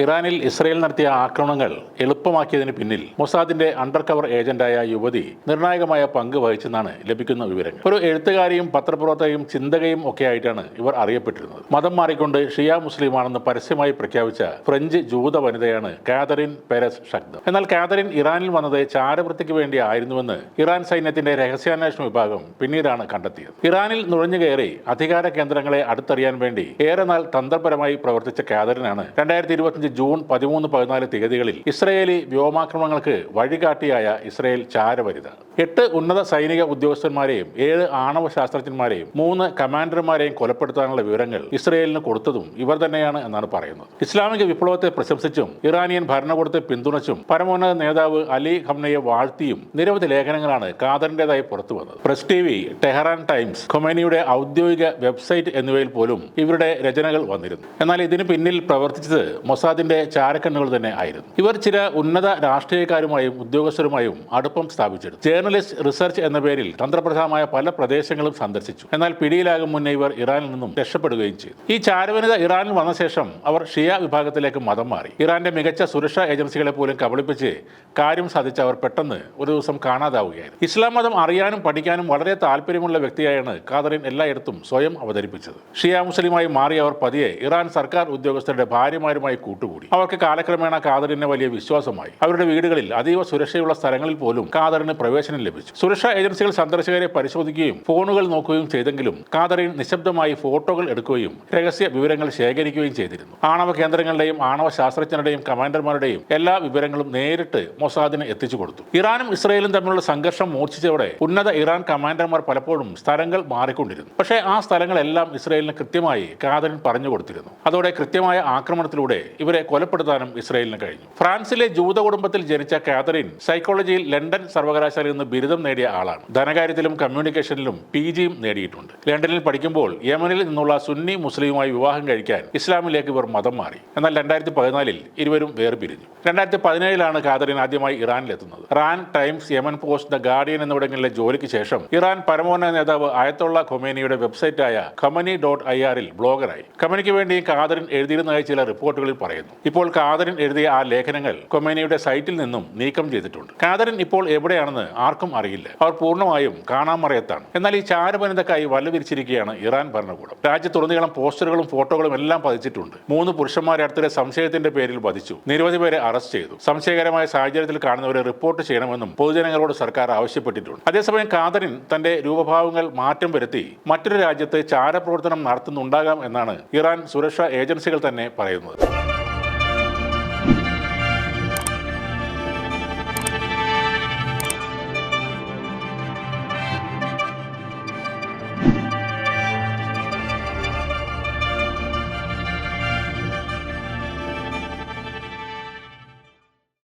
ഇറാനിൽ ഇസ്രയേൽ നടത്തിയ ആക്രമണങ്ങൾ എളുപ്പമാക്കിയതിന് പിന്നിൽ മൊസാദിന്റെ അണ്ടർ കവർ ഏജന്റായ യുവതി നിർണായകമായ പങ്ക് വഹിച്ചെന്നാണ് ലഭിക്കുന്ന വിവരങ്ങൾ. ഒരു എഴുത്തുകാരിയും പത്രപ്രവർത്തകയും ചിന്തകയും ഒക്കെ ആയിട്ടാണ് ഇവർ അറിയപ്പെട്ടിരുന്നത്. മതം മാറിക്കൊണ്ട് ഷിയ മുസ്ലിമാണെന്ന് പരസ്യമായി പ്രഖ്യാപിച്ച ഫ്രഞ്ച് ജൂത വനിതയാണ് കാതറിൻ പെരസ് ശക്ത. എന്നാൽ കാതറിൻ ഇറാനിൽ വന്നത് ചാരവൃത്തിക്ക് വേണ്ടി ആയിരുന്നുവെന്ന് ഇറാൻ സൈന്യത്തിന്റെ രഹസ്യാന്വേഷണ വിഭാഗം പിന്നീടാണ് കണ്ടെത്തിയത്. ഇറാനിൽ നുഴഞ്ഞു കയറി അധികാര കേന്ദ്രങ്ങളെ അടുത്തറിയാൻ വേണ്ടി ഏറെ നാൾ തന്ത്രപരമായി പ്രവർത്തിച്ച കാതറിനാണ് രണ്ടായിരത്തി ഇരുപത്തിയഞ്ച് ജൂൺ പതിമൂന്ന് പതിനാല് തീയതികളിൽ ഇസ്രയേലി വ്യോമാക്രമണങ്ങൾക്ക് വഴികാട്ടിയായ ഇസ്രയേൽ ചാരവരിത എട്ട് ഉന്നത സൈനിക ഉദ്യോഗസ്ഥന്മാരെയും ഏഴ് ആണവ ശാസ്ത്രജ്ഞന്മാരെയും മൂന്ന് കമാൻഡർമാരെയും കൊലപ്പെടുത്താനുള്ള വിവരങ്ങൾ ഇസ്രയേലിന് കൊടുത്തതും ഇവർ തന്നെയാണ് എന്നാണ് പറയുന്നത്. ഇസ്ലാമിക വിപ്ലവത്തെ പ്രശംസിച്ചും ഇറാനിയൻ ഭരണകൂടത്തെ പിന്തുണച്ചും പരമോന്നത നേതാവ് അലി ഖംനയെ വാഴ്ത്തിയും നിരവധി ലേഖനങ്ങളാണ് ഖാദറിന്റേതായി പുറത്തു വന്നത്. Press T V Tehran Times ഖൊമേനിയുടെ ഔദ്യോഗിക വെബ്സൈറ്റ് എന്നിവയിൽ പോലും ഇവരുടെ രചനകൾ വന്നിരുന്നു. എന്നാൽ ഇതിന് പിന്നിൽ പ്രവർത്തിച്ചത് മൊസാദിന്റെ ചാരക്കണ്ണുകൾ തന്നെ ആയിരുന്നു. ഇവർ ചില ഉന്നത രാഷ്ട്രീയക്കാരുമായും ഉദ്യോഗസ്ഥരുമായും അടുപ്പം സ്ഥാപിച്ചിരുന്നു. ജേർണലിസ്റ്റ് റിസർച്ച് എന്ന പേരിൽ തന്ത്രപ്രധാനമായ പല പ്രദേശങ്ങളും സന്ദർശിച്ചു. എന്നാൽ പിടിയിലാകും മുന്നേ ഇവർ ഇറാനിൽ നിന്നും രക്ഷപ്പെടുകയും ചെയ്തു. ഈ ചാരവനിത ഇറാനിൽ വന്ന ശേഷം അവർ ഷിയ വിഭാഗത്തിലേക്ക് മതം മാറി. ഇറാന്റെ മികച്ച സുരക്ഷാ ഏജൻസികളെ പോലും കബളിപ്പിച്ച് കാര്യം സാധിച്ച അവർ പെട്ടെന്ന് ഒരു ദിവസം കാണാതാവുകയായിരുന്നു. ഇസ്ലാം മതം അറിയാനും പഠിക്കാനും വളരെ താല്പര്യമുള്ള വ്യക്തിയായാണ് ഖാദറിൻ എല്ലായിടത്തും സ്വയം അവതരിപ്പിച്ചത്. ഷിയ മുസ്ലിമായി മാറിയ അവർ പതിയെ ഇറാൻ സർക്കാർ ഉദ്യോഗസ്ഥരുടെ ഭാര്യമാരുമായി കൂട്ടുകൂടി. അവർക്ക് കാലക്രമേണ കാദറിനെ വലിയ വിശ്വാസമായി. അവരുടെ വീടുകളിൽ അതീവ സുരക്ഷയുള്ള സ്ഥലങ്ങളിൽ പോലും കാതറിന് പ്രവേശനം ലഭിച്ചു. സുരക്ഷാ ഏജൻസികൾ സന്ദർശകരെ പരിശോധിക്കുകയും ഫോണുകൾ നോക്കുകയും ചെയ്തെങ്കിലും കാദറിൻ നിശബ്ദമായി ഫോട്ടോകൾ എടുക്കുകയും രഹസ്യ വിവരങ്ങൾ ശേഖരിക്കുകയും ചെയ്തിരുന്നു. ആണവ കേന്ദ്രങ്ങളുടെയും ആണവ ശാസ്ത്രജ്ഞരുടെയും കമാൻഡർമാരുടെയും എല്ലാ വിവരങ്ങളും നേരിട്ട് മൊസാദിന് എത്തിച്ചു കൊടുത്തു. ഇറാനും ഇസ്രയേലും തമ്മിലുള്ള സംഘർഷം മൂർച്ഛിച്ചതോടെ ഉന്നത ഇറാൻ കമാൻഡർമാർ പലപ്പോഴും സ്ഥലങ്ങൾ മാറിക്കൊണ്ടിരുന്നു. പക്ഷേ ആ സ്ഥലങ്ങളെല്ലാം ഇസ്രയേലിന് കൃത്യമായി കാദറിൻ പറഞ്ഞു കൊടുത്തിരുന്നു. അതോടെ കൃത്യമായ ആക്രമണത്തിലൂടെ ഇവരെ കൊലപ്പെടുത്താനും ഇസ്രയേലിന് കഴിഞ്ഞു. ഫ്രാൻസിലെ ജൂത കുടുംബത്തിൽ ജനിച്ച കാതറിൻ സൈക്കോളജിയിൽ ലണ്ടൻ സർവകലാശാലയിൽ നിന്ന് ബിരുദം നേടിയ ആളാണ്. ധനകാര്യത്തിലും കമ്മ്യൂണിക്കേഷനിലും പി ജിയും നേടിയിട്ടുണ്ട്. ലണ്ടനിൽ പഠിക്കുമ്പോൾ യമനിൽ നിന്നുള്ള സുന്നി മുസ്ലിമുമായി വിവാഹം കഴിക്കാൻ ഇസ്ലാമിലേക്ക് ഇവർ മതം മാറി. എന്നാൽ രണ്ടായിരത്തി പതിനാലിൽ ഇരുവരും വേർപിരിഞ്ഞു. രണ്ടായിരത്തി പതിനേഴിലാണ് കാതറിൻ ആദ്യമായി ഇറാനിലെത്തുന്നത് Rann Times Yemen Post the Guardian എന്നിവിടങ്ങളിലെ ജോലിക്ക് ശേഷം ഇറാൻ പരമോന്നത നേതാവ് ആയത്തുള്ള ഖൊമേനിയുടെ വെബ്സൈറ്റായ ഖമനി ഡോട്ട് ഐ ആറിൽ ബ്ലോഗറായി. ഖമനിക്ക് വേണ്ടി കാതറിൻ എഴുതിയിരുന്നതായി ചില റിപ്പോർട്ടുകളിൽ പറയുന്നു. ഇപ്പോൾ ഖാദറിൻ എഴുതിയ ആ ലേഖനങ്ങൾ കൊമേനിയുടെ സൈറ്റിൽ നിന്നും നീക്കം ചെയ്തിട്ടുണ്ട്. ഖാദറിൻ ഇപ്പോൾ എവിടെയാണെന്ന് ആർക്കും അറിയില്ല. അവർ പൂർണമായും കാണാമറയത്താണ്. എന്നാൽ ഈ ചാരവനിതക്കായി വലവിരിച്ചിരിക്കുകയാണ് ഇറാൻ ഭരണകൂടം. രാജ്യത്തുടനീളം പോസ്റ്ററുകളും ഫോട്ടോകളും എല്ലാം പതിച്ചിട്ടുണ്ട്. മൂന്ന് പുരുഷന്മാരെ അടുത്തിടെ സംശയത്തിന്റെ പേരിൽ വധിച്ചു. നിരവധി പേരെ അറസ്റ്റ് ചെയ്തു. സംശയകരമായ സാഹചര്യത്തിൽ കാണുന്നവരെ റിപ്പോർട്ട് ചെയ്യണമെന്നും പൊതുജനങ്ങളോട് സർക്കാർ ആവശ്യപ്പെട്ടിട്ടുണ്ട്. അതേസമയം ഖാദറിൻ തന്റെ രൂപഭാവങ്ങൾ മാറ്റം വരുത്തി മറ്റൊരു രാജ്യത്ത് ചാരപ്രവർത്തനം നടത്തുന്നുണ്ടാകാം എന്നാണ് ഇറാൻ സുരക്ഷാ ഏജൻസികൾ തന്നെ പറയുന്നത്.